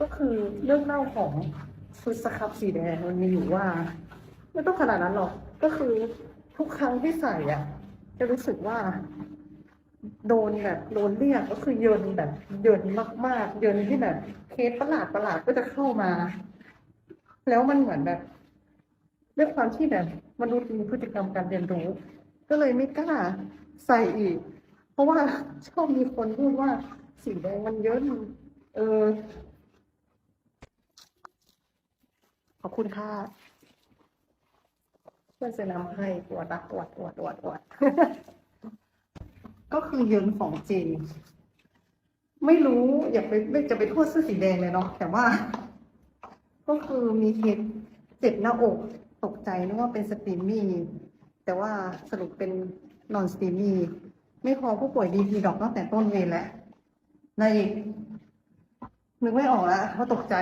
ก็คือเรื่องเล่าของชุดสครับสีแดงมันมีอยู่ว่าไม่ต้องขนาดนั้นหรอก ก็คือทุกครั้งที่ใส่อะ จะรู้สึกว่า โดนแบบโดนเรียกก็คือเยินแบบเยินมากๆ เยินที่แบบเคสประหลาดประหลาดก็จะเข้ามา แล้วมันเหมือนแบบด้วยความที่แบบมนุษย์มีพฤติกรรมการเรียนรู้ ก็เลยไม่กล้าใส่อีก เพราะว่าชอบมีคนพูดว่าสีแดงมันเยินเออ ขอบคุณค่ะเพื่อนเซนำให้อวดรักอวดอวดอวดอวด ก็คือเยินของจริง ไม่รู้อย่าไปไม่จะไปโทษเสื้อสีแดงเลยเนาะแต่ว่า ก็คือมีเคสเจ็บหน้าอกตกใจนึกว่าเป็นสตรีมมี่แต่ว่าสรุปเป็นนอนสตรีมมี่ไม่พอผู้ป่วยดีทีดอกตั้งแต่ต้นเวรแล้วในอีกนึกไม่ออกแล้วเพราะตกใจ